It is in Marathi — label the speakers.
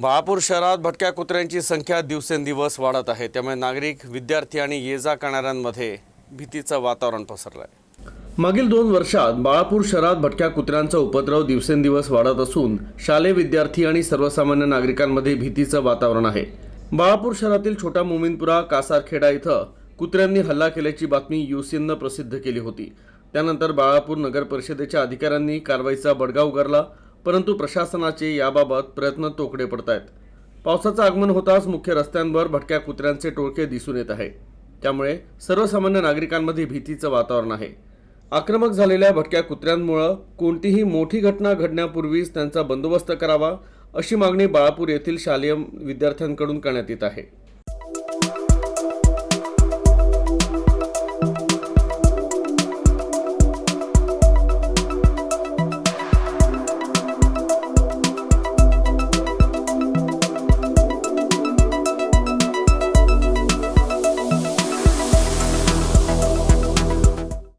Speaker 1: बाळापूर शहरात भटक्या कुत्र्यांची संख्या दिवसेंदिवस वाढत आहे. त्यामुळे नागरिक विद्यार्थी आणि ये जा करणाऱ्यांमध्ये भीतीचं वातावरण पसरलं आहे मागील दोन वर्षात बाळापूर शहरात भटक्या कुत्र्यांचा उपद्रव दिवसेंदिवस वाढत असून शालेय विद्यार्थी आणि सर्वसामान्य नागरिकांमध्ये भीतीचं वातावरण आहे. बाळापूर शहरातील छोटा मोमिनपुरा कासारखेडा इथं कुत्र्यांनी हल्ला केल्याची बातमी युसीएननं प्रसिद्ध केली होती. त्यानंतर बाळापूर नगर परिषदेच्या अधिकाऱ्यांनी कारवाईचा बडगा उगारला. परंतु प्रशासनाचे याबाबत प्रयत्न तोकडे पडत आहेत पावसाचं आगमन होताच मुख्य रस्त्यांवर भटक्या कुत्र्यांचे टोळके दिसून येत आहे. त्यामुळे सर्वसामान्य नागरिकांमध्ये भीतीचं वातावरण आहे. आक्रमक झालेल्या भटक्या कुत्र्यांमुळं कोणतीही मोठी घटना घडण्यापूर्वीच त्यांचा बंदोबस्त करावा अशी मागणी बाळापूर येथील शालेय विद्यार्थ्यांकडून करण्यात येत आहे.